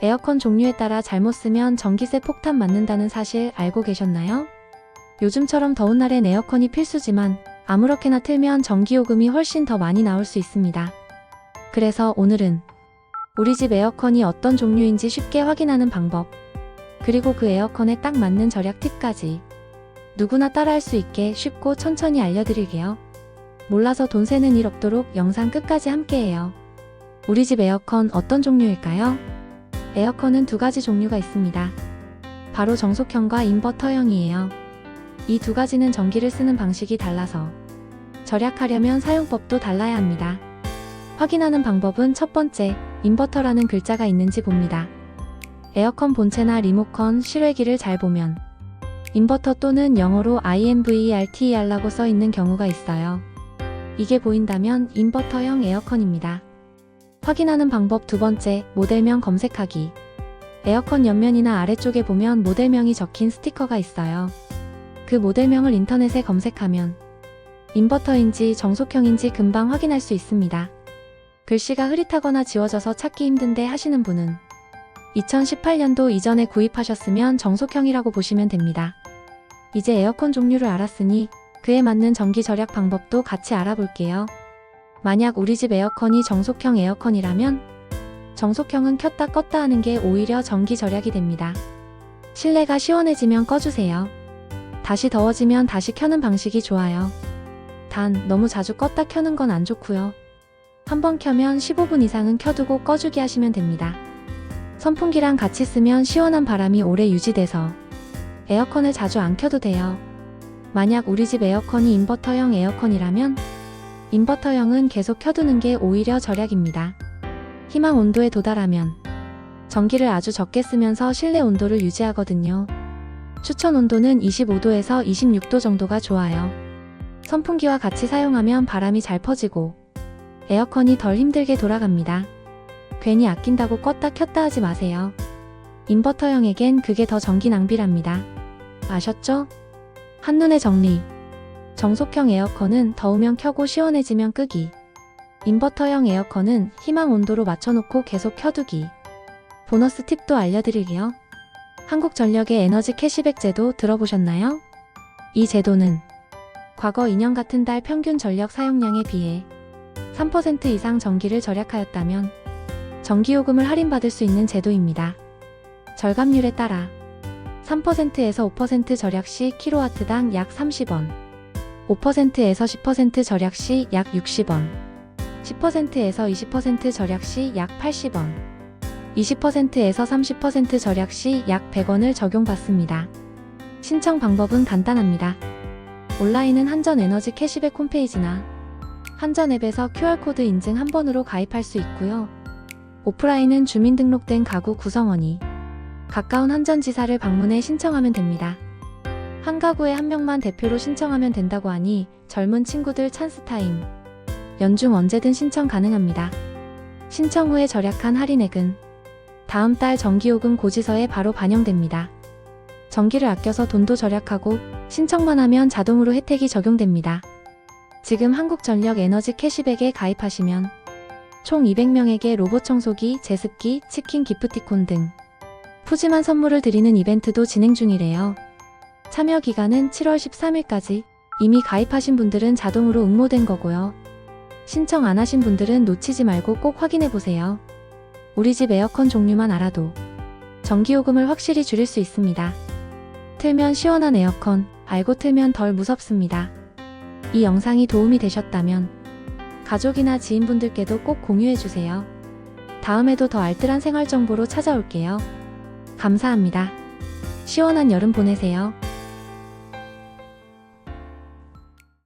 에어컨 종류에 따라 잘못 쓰면 전기세 폭탄 맞는다는 사실 알고 계셨나요? 요즘처럼 더운 날엔 에어컨이 필수지만 아무렇게나 틀면 전기요금이 훨씬 더 많이 나올 수 있습니다. 그래서 오늘은 우리 집 에어컨이 어떤 종류인지 쉽게 확인하는 방법, 그리고 그 에어컨에 딱 맞는 절약 팁까지 누구나 따라할 수 있게 쉽고 천천히 알려드릴게요. 몰라서 돈 새는 일 없도록 영상 끝까지 함께해요. 우리 집 에어컨 어떤 종류일까요? 에어컨은 두 가지 종류가 있습니다. 바로 정속형과 인버터형이에요. 이 두 가지는 전기를 쓰는 방식이 달라서 절약하려면 사용법도 달라야 합니다. 확인하는 방법은 첫 번째, 인버터라는 글자가 있는지 봅니다. 에어컨 본체나 리모컨, 실외기를 잘 보면 인버터 또는 영어로 INVERTER라고 써 있는 경우가 있어요. 이게 보인다면 인버터형 에어컨입니다. 확인하는 방법 두 번째, 모델명 검색하기. 에어컨 옆면이나 아래쪽에 보면 모델명이 적힌 스티커가 있어요. 그 모델명을 인터넷에 검색하면 인버터인지 정속형인지 금방 확인할 수 있습니다. 글씨가 흐릿하거나 지워져서 찾기 힘든데 하시는 분은 2018년도 이전에 구입하셨으면 정속형이라고 보시면 됩니다. 이제 에어컨 종류를 알았으니 그에 맞는 전기 절약 방법도 같이 알아볼게요. 만약 우리 집 에어컨이 정속형 에어컨이라면 정속형은 켰다 껐다 하는 게 오히려 전기 절약이 됩니다. 실내가 시원해지면 꺼주세요. 다시 더워지면 다시 켜는 방식이 좋아요. 단, 너무 자주 껐다 켜는 건 안 좋고요. 한번 켜면 15분 이상은 켜두고 꺼주기 하시면 됩니다. 선풍기랑 같이 쓰면 시원한 바람이 오래 유지돼서 에어컨을 자주 안 켜도 돼요. 만약 우리 집 에어컨이 인버터형 에어컨이라면 인버터형은 계속 켜두는 게 오히려 절약입니다. 희망 온도에 도달하면 전기를 아주 적게 쓰면서 실내 온도를 유지하거든요. 추천 온도는 25도에서 26도 정도가 좋아요. 선풍기와 같이 사용하면 바람이 잘 퍼지고 에어컨이 덜 힘들게 돌아갑니다. 괜히 아낀다고 껐다 켰다 하지 마세요. 인버터형에겐 그게 더 전기 낭비랍니다. 아셨죠? 한눈에 정리. 정속형 에어컨은 더우면 켜고 시원해지면 끄기. 인버터형 에어컨은 희망 온도로 맞춰놓고 계속 켜두기. 보너스 팁도 알려드릴게요. 한국전력의 에너지 캐시백 제도 들어보셨나요? 이 제도는 과거 2년 같은 달 평균 전력 사용량에 비해 3% 이상 전기를 절약하였다면 전기요금을 할인받을 수 있는 제도입니다. 절감률에 따라 3%에서 5% 절약 시 킬로와트당 약 30원, 5%에서 10% 절약 시 약 60원, 10%에서 20% 절약 시 약 80원, 20%에서 30% 절약 시 약 100원을 적용받습니다. 신청 방법은 간단합니다. 온라인은 한전에너지 캐시백 홈페이지나 한전앱에서 QR코드 인증 한 번으로 가입할 수 있고요. 오프라인은 주민등록된 가구 구성원이 가까운 한전지사를 방문해 신청하면 됩니다. 한 가구에 한 명만 대표로 신청하면 된다고 하니 젊은 친구들 찬스 타임. 연중 언제든 신청 가능합니다. 신청 후에 절약한 할인액은 다음 달 전기요금 고지서에 바로 반영됩니다. 전기를 아껴서 돈도 절약하고 신청만 하면 자동으로 혜택이 적용됩니다. 지금 한국전력 에너지 캐시백에 가입하시면 총 200명에게 로봇 청소기, 제습기, 치킨 기프티콘 등 푸짐한 선물을 드리는 이벤트도 진행 중이래요. 참여 기간은 7월 13일까지 이미 가입하신 분들은 자동으로 응모된 거고요. 신청 안 하신 분들은 놓치지 말고 꼭 확인해 보세요. 우리 집 에어컨 종류만 알아도 전기요금을 확실히 줄일 수 있습니다. 틀면 시원한 에어컨, 알고 틀면 덜 무섭습니다. 이 영상이 도움이 되셨다면 가족이나 지인분들께도 꼭 공유해주세요. 다음에도 더 알뜰한 생활 정보로 찾아올게요. 감사합니다. 시원한 여름 보내세요.